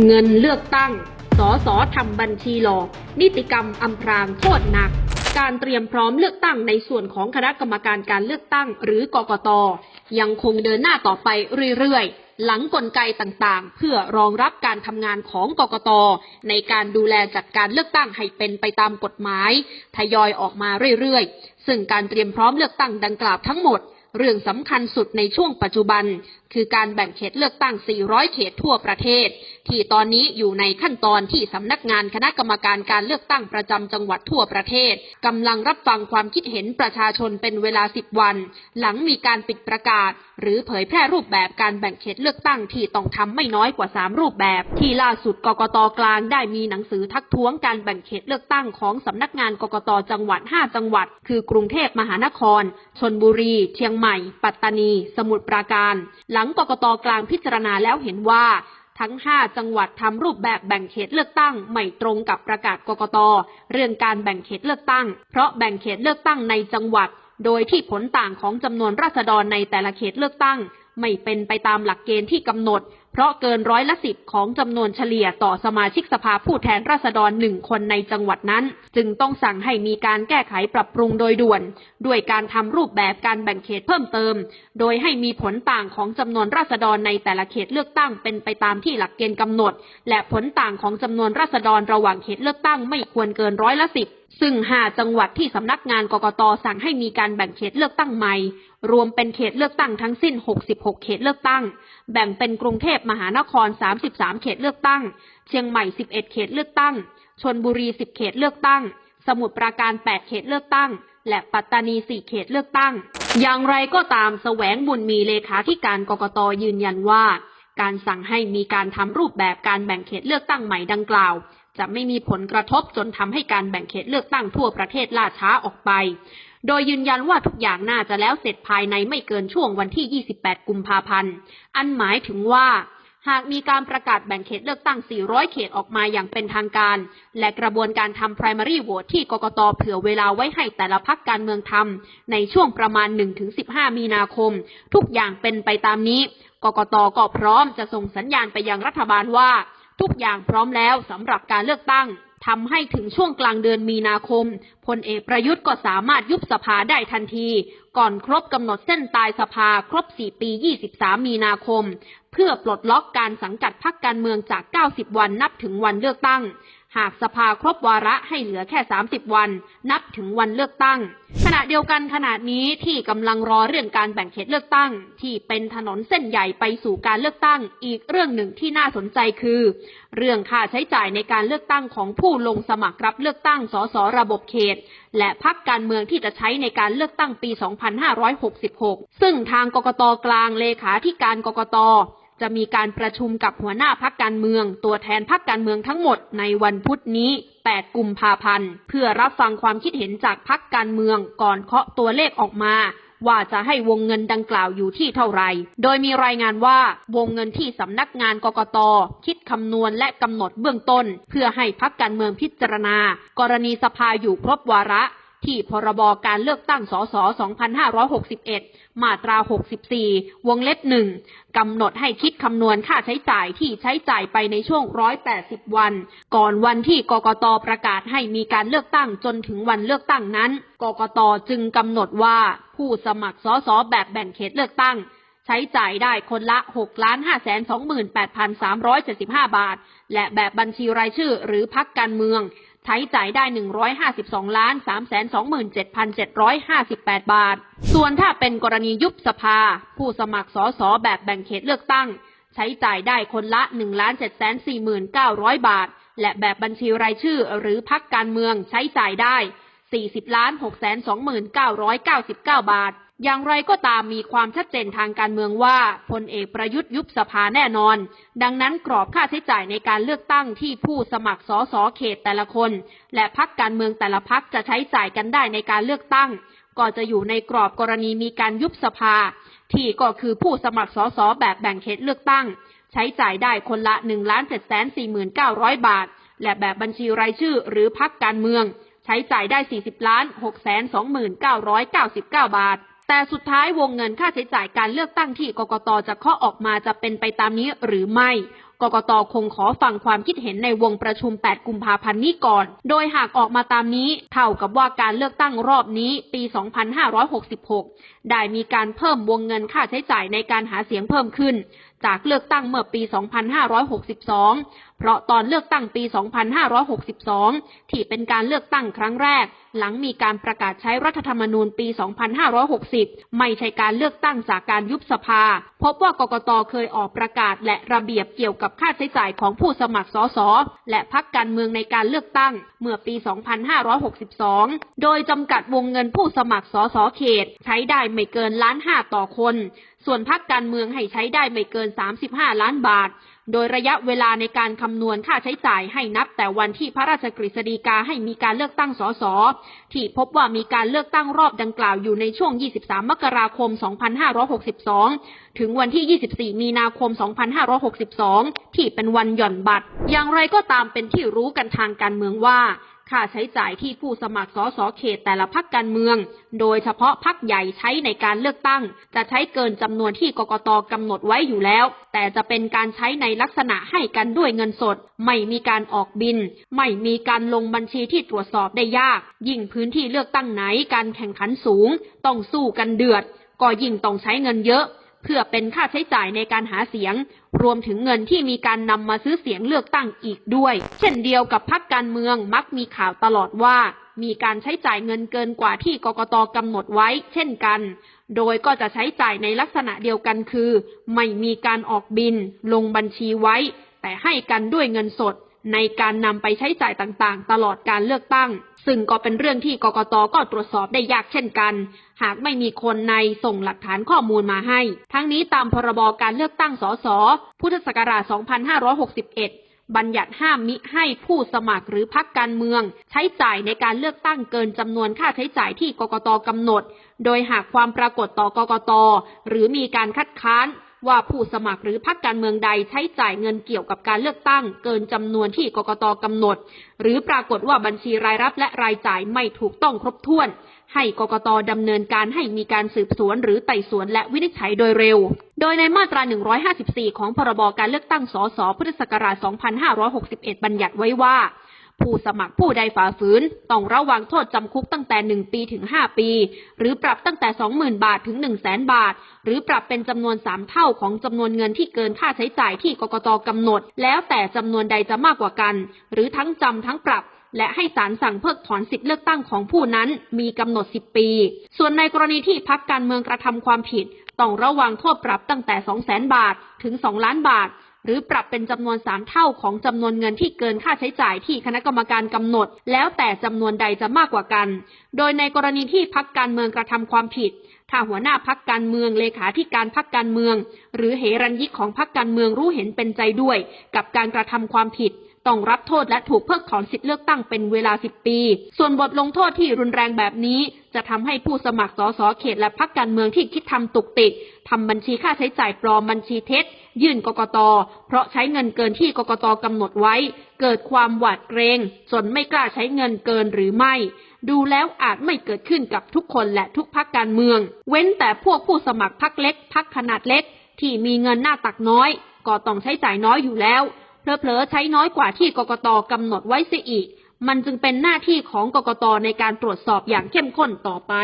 เงินเลือกตั้งสอสอทำบัญชีหลอก นิติกรรมอำพรางโทษหนัก การเตรียมพร้อมเลือกตั้งในส่วนของคณะกรรมการการเลือกตั้งหรือกกต ยังคงเดินหน้าต่อไปเรื่อยๆ หลังกลไกต่างๆ เพื่อรองรับการทำงานของกกต ในการดูแลจัดการเลือกตั้งให้เป็นไปตามกฎหมาย ทยอยออกมาเรื่อยๆ ซึ่งการเตรียมพร้อมเลือกตั้งดังกล่าวทั้งหมดเรื่องสำคัญสุดในช่วงปัจจุบัน คือการแบ่งเขตเลือกตั้ง 400 เขตทั่วประเทศ ที่ตอนนี้อยู่ในขั้นตอนที่สำนักงานคณะกรรมการการเลือกตั้งประจำจังหวัดทั่วประเทศกำลังรับฟังความคิดเห็นประชาชนเป็นเวลา 10 วัน หลังมีการปิดประกาศ หรือเผยแพร่รูปแบบการแบ่งเขตเลือกตั้งที่ต้องทำไม่น้อยกว่า 3 รูปแบบ ที่ล่าสุดกกตกลางได้มีหนังสือทักท้วงการแบ่งเขตเลือกตั้งของสำนักงานกกตจังหวัด 5 จังหวัด คือกรุงเทพมหานครชนบุรี เชียงใหม่ ปัตตานี สมุทรปราการหลังกกตกลางพิจารณาแล้วเห็นว่า ทั้ง 5 จังหวัดทำรูปแบบแบ่งเขตเลือกตั้งไม่ตรงกับประกาศกกต เรื่องการแบ่งเขตเลือกตั้ง เพราะแบ่งเขตเลือกตั้งในจังหวัด โดยที่ผลต่างของจำนวนราษฎรในแต่ละเขตเลือกตั้ง ไม่เป็นไปตามหลักเกณฑ์ที่กำหนด เพราะเกินร้อยละสิบของจำนวนเฉลี่ยต่อสมาชิกสภาผู้แทนราษฎรหนึ่งคนในจังหวัดนั้น จึงต้องสั่งให้มีการแก้ไขปรับปรุงโดยด่วน ด้วยการทำรูปแบบการแบ่งเขตเพิ่มเติม โดยให้มีผลต่างของจำนวนราษฎรในแต่ละเขตเลือกตั้งเป็นไปตามที่หลักเกณฑ์กำหนด และผลต่างของจำนวนราษฎรระหว่างเขตเลือกตั้งไม่ควรเกินร้อยละสิบซึ่ง5จังหวัดที่สำนักงานกกตสั่งให้มีการแบ่งเขตเลือกตั้งใหม่ รวมเป็นเขตเลือกตั้งทั้งสิ้น 66 เขตเลือกตั้ง แบ่งเป็นกรุงเทพมหานคร 33 เขตเลือกตั้ง เชียงใหม่ 11 เขตเลือกตั้ง ชนบุรี 10 เขตเลือกตั้ง สมุทรปราการ 8 เขตเลือกตั้ง และปัตตานี 4 เขตเลือกตั้ง อย่างไรก็ตามแสวงบุญมีเลขาธิการกกตยืนยันว่า การสั่งให้มีการทำรูปแบบการแบ่งเขตเลือกตั้งใหม่ดังกล่าว จะไม่มีผลกระทบจนทำให้การแบ่งเขตเลือกตั้งทั่วประเทศล่าช้าออกไป โดยยืนยันว่าทุกอย่างน่าจะแล้วเสร็จภายในไม่เกินช่วงวันที่ 28 กุมภาพันธ์ อันหมายถึงว่าหากมีการประกาศแบ่งเขตเลือกตั้ง 400 เขตออกมาอย่างเป็นทางการ และกระบวนการทำ primary vote ที่กกตเผื่อเวลาไว้ให้แต่ละพักการเมืองทำในช่วงประมาณ 1-15 มีนาคม ทุกอย่างเป็นไปตามนี้ กกตก็พร้อมจะส่งสัญญาณไปยังรัฐบาลว่า ทุกอย่างพร้อมแล้วสำหรับการเลือกตั้ง ทำให้ถึงช่วงกลางเดือนมีนาคมพลเอกประยุทธ์ก็สามารถยุบสภาได้ทันที ก่อนครบกำหนดเส้นตายสภาครบ 4 ปี 23 มีนาคม เพื่อปลดล็อกการสังกัดพรรคการเมืองจาก 90 วันนับถึงวันเลือกตั้ง หากสภาครบวาระให้เหลือแค่ 30 วัน นับถึงวันเลือกตั้ง ขณะเดียวกันขณะนี้ที่กำลังรอเรื่องการแบ่งเขตเลือกตั้ง ที่เป็นถนนเส้นใหญ่ไปสู่การเลือกตั้ง อีกเรื่องหนึ่งที่น่าสนใจคือ เรื่องค่าใช้จ่ายในการเลือกตั้งของผู้ลงสมัครรับเลือกตั้งสสระบบเขต และพักการเมืองที่จะใช้ในการเลือกตั้งปี 2566 ซึ่งทางกกตกลางเลขาธิการกกต จะมีการประชุมกับหัวหน้าพักการเมือง ตัวแทนพักการเมืองทั้งหมดในวันพุธนี้ 8 กุมภาพันธ์ เพื่อรับฟังความคิดเห็นจากพักการเมืองก่อนเคาะตัวเลขออกมาว่าจะให้วงเงินดังกล่าวอยู่ที่เท่าไหร่ โดยมีรายงานว่าวงเงินที่สำนักงานกกต คิดคำนวณและกำหนดเบื้องต้น เพื่อให้พักการเมืองพิจารณา กรณีสภาอยู่ครบวาระ ที่พรบการเลือกตั้งสส 2561 มาตรา 64 วงเล็บหนึ่งกำหนดให้คิดคำนวณค่าใช้จ่ายที่ใช้จ่ายไปในช่วง 180 วัน ก่อนวันที่กกตประกาศให้มีการเลือกตั้งจนถึงวันเลือกตั้งนั้น กกตจึงกำหนดว่าผู้สมัครสสแบบแบ่งเขตเลือกตั้งใช้จ่ายได้คนละ6 5 2 8 3 7 5 บาท และแบบบัญชีรายชื่อหรือพักการเมือง ใช้จ่ายได้ 152ล้าน327,758 บาท ส่วนถ้าเป็นกรณียุบสภา ผู้สมัครสสแบบแบ่งเขตเลือกตั้ง ใช้จ่ายได้คนละ1 7 4 9 0 0 บาท และแบบบัญชีรายชื่อหรือพักการเมืองใช้จ่ายได้ 40ล้าน6 2 9 9 9บาท อย่างไรก็ตามมีความชัดเจนทางการเมืองว่าพลเอกประยุทธ์ยุบสภาแน่นอน ดังนั้นกรอบค่าใช้จ่ายในการเลือกตั้งที่ผู้สมัครสสเขตแต่ละคน และพักการเมืองแต่ละพักจะใช้จ่ายกันได้ในการเลือกตั้ง ก็จะอยู่ในกรอบกรณีมีการยุบสภา ที่ก็คือผู้สมัครสสแบบแบ่งเขตเลือกตั้ง ใช้จ่ายได้คนละ1 7 4 9 0 0 บาท และแบบบัญชีรายชื่อหรือพักการเมือง ใช้จ่ายได้ 40ล้าน6 2 9 9 9 บาท แต่สุดท้ายวงเงินค่าใช้จ่ายการเลือกตั้งที่กกตจะเคาะออกมาจะเป็นไปตามนี้หรือไม่กกกตคงขอฟังความคิดเห็นในวงประชุม 8 กุมภาพันธ์นี้ก่อน โดยหากออกมาตามนี้ เท่ากับว่าการเลือกตั้งรอบนี้ปี 2566 ได้มีการเพิ่มวงเงินค่าใช้จ่ายในการหาเสียงเพิ่มขึ้น จากเลือกตั้งเมื่อปี 2562 เพราะตอนเลือกตั้งปี 2562 ที่เป็นการเลือกตั้งครั้งแรก หลังมีการประกาศใช้รัฐธรรมนูญปี 2560 ไม่ใช่การเลือกตั้งจากการยุบสภา พบว่ากกตเคยออกประกาศและระเบียบเกี่ยวกับค่าใช้จ่ายของผู้สมัครสสและพักการเมืองในการเลือกตั้งเมื่อปี 2562 โดยจำกัดวงเงินผู้สมัครสสเขต ใช้ได้ไม่เกินล้านห้าต่อคน ส่วนพักการเมืองให้ใช้ได้ไม่เกิน 35 ล้านบาทโดยระยะเวลาในการคำนวณค่าใช้จ่ายให้นับแต่วันที่พระราชกฤษฎีกาให้มีการเลือกตั้งสสที่พบว่ามีการเลือกตั้งรอบดังกล่าวอยู่ในช่วง 23 มกราคม 2562 ถึงวันที่ 24 มีนาคม 2562 ที่เป็นวันหย่อนบัตร อย่างไรก็ตามเป็นที่รู้กันทางการเมืองว่าค่าใช้จ่ายที่ผู้สมัครสสเขตแต่ละพักการเมือง โดยเฉพาะพักใหญ่ใช้ในการเลือกตั้ง จะใช้เกินจำนวนที่กกตกำหนดไว้อยู่แล้ว แต่จะเป็นการใช้ในลักษณะให้กันด้วยเงินสด ไม่มีการออกบิน ไม่มีการลงบัญชีที่ตรวจสอบได้ยาก ยิ่งพื้นที่เลือกตั้งไหนการแข่งขันสูง ต้องสู้กันเดือด ก็ยิ่งต้องใช้เงินเยอะ เพื่อเป็นค่าใช้จ่ายในการหาเสียง รวมถึงเงินที่มีการนำมาซื้อเสียงเลือกตั้งอีกด้วย เช่นเดียวกับพักการเมืองมักมีข่าวตลอดว่า มีการใช้จ่ายเงินเกินกว่าที่กกตกำหนดไว้ เช่นกัน โดยก็จะใช้จ่ายในลักษณะเดียวกันคือ ไม่มีการออกบิน ลงบัญชีไว้ แต่ให้กันด้วยเงินสด ในการนำไปใช้จ่ายต่างๆ ตลอดการเลือกตั้ง ซึ่งก็เป็นเรื่องที่กกตก็ตรวจสอบได้ยากเช่นกัน หากไม่มีคนในส่งหลักฐานข้อมูลมาให้ ทั้งนี้ตามพรบการเลือกตั้งสสพุทธศักราช 2561 บัญญัติห้ามมิให้ผู้สมัครหรือพักการเมือง ใช้จ่ายในการเลือกตั้งเกินจำนวนค่าใช้จ่ายที่กกตกำหนด โดยหากความปรากฏต่อกกตหรือมีการคัดค้าน ว่าผู้สมัครหรือพรรคการเมืองใดใช้จ่ายเงินเกี่ยวกับการเลือกตั้ง เกินจำนวนที่กกตกำหนด หรือปรากฏว่าบัญชีรายรับและรายจ่ายไม่ถูกต้องครบถ้วน ให้กกตดำเนินการให้มีการสืบสวนหรือไต่สวนและวินิจฉัยโดยเร็ว โดยในมาตรา 154 ของพรบการเลือกตั้งสสพุทธศักราช 2561 บัญญัติไว้ว่า ผู้สมัครผู้ใดฝ่าฝืน ต้องระวังโทษจำคุกตั้งแต่ 1 ปีถึง 5 ปี หรือปรับตั้งแต่ 20,000 บาทถึง 1 0 0 0 0 0บาท หรือปรับเป็นจำนวน 3 เท่าของจำนวนเงินที่เกินค่าใช้จ่ายที่กกตกำหนด แล้วแต่จำนวนใดจะมากกว่ากัน หรือทั้งจำทั้งปรับและให้ศาลสั่งเพิกถอนสิทธิเลือกตั้งของผู้นั้นมีกำหนด 10 ปี ส่วนในกรณีที่พักการเมืองกระทำความผิด ต้องระวังโทษปรับตั้งแต่ 200,000 บาทถึง 2 ล้านบาท หรือปรับเป็นจำนวน 3 เท่าของจำนวนเงินที่เกินค่าใช้จ่ายที่คณะกรรมการกำหนด แล้วแต่จำนวนใดจะมากกว่ากัน โดยในกรณีที่พักการเมืองกระทำความผิด ถ้าหัวหน้าพักการเมืองเลขาธิการพักการเมือง หรือเหรัญยิกของพักการเมืองรู้เห็นเป็นใจด้วย กับการกระทำความผิดต้องรับโทษและถูกเพิกถอนสิทธิเลือกตั้งเป็นเวลา 10 ปี ส่วนบทลงโทษที่รุนแรงแบบนี้ จะทำให้ผู้สมัครสสเขตและพักการเมืองที่คิดทำตุกติกทำบัญชีค่าใช้จ่ายปลอมบัญชีเท็จ ยื่นกกต เพราะใช้เงินเกินที่กกตกำหนดไว้ เกิดความหวาดเกรงจนไม่กล้าใช้เงินเกินหรือไม่ ดูแล้วอาจไม่เกิดขึ้นกับทุกคนและทุกพักการเมือง เว้นแต่พวกผู้สมัครพักเล็กพักขนาดเล็ก ที่มีเงินหน้าตักน้อย ก็ต้องใช้จ่ายน้อยอยู่แล้วเพลอๆใช้น้อยกว่าที่กกตกำหนดไว้เสียอีก มันจึงเป็นหน้าที่ของกกตในการตรวจสอบอย่างเข้มข้นต่อไป